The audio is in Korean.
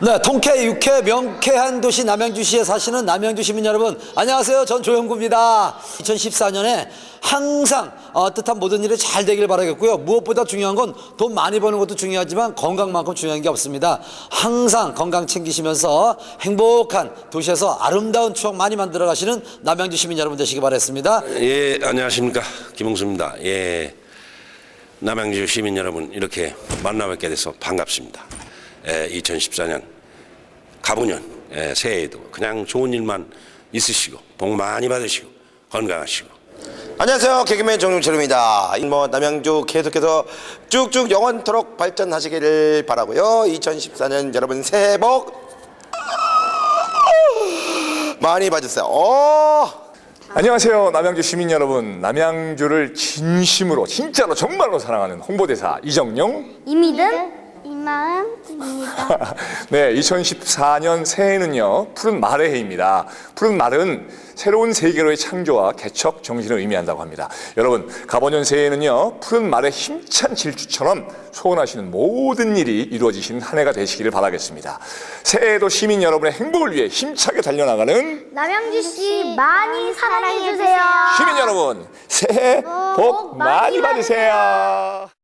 네, 통쾌, 유쾌, 명쾌한 도시 남양주시에 사시는 남양주 시민 여러분, 안녕하세요. 전 조영구입니다. 2014년에 항상 어, 뜻한 모든 일이 잘 되길 바라겠고요. 무엇보다 중요한 건 돈 많이 버는 것도 중요하지만 건강만큼 중요한 게 없습니다. 항상 건강 챙기시면서 행복한 도시에서 아름다운 추억 많이 만들어 가시는 남양주 시민 여러분 되시기 바랐습니다. 예, 안녕하십니까. 김홍수입니다. 예. 남양주 시민 여러분, 이렇게 만나 뵙게 돼서 반갑습니다. 예, 2014년, 가보년, 예, 새해에도 그냥 좋은 일만 있으시고, 복 많이 받으시고, 건강하시고. 안녕하세요. 개그맨 정용철입니다. 뭐 남양주 계속해서 쭉쭉 영원토록 발전하시기를 바라고요. 2014년 여러분 새해 복 많이 받으세요. 어, 안녕하세요. 남양주 시민 여러분. 남양주를 진심으로, 진짜로, 정말로 사랑하는 홍보대사 이정용. 이미든 이마음입니다. 네, 2014년 새해는요, 푸른 말의 해입니다. 푸른 말은 새로운 세계로의 창조와 개척 정신을 의미한다고 합니다. 여러분, 가보년 새해는요, 푸른 말의 힘찬 질주처럼 소원하시는 모든 일이 이루어지시는 한 해가 되시기를 바라겠습니다. 새해에도 시민 여러분의 행복을 위해 힘차게 달려나가는 남양주 씨 많이 사랑해 주세요. 시민 여러분, 새해 복 많이 받으세요.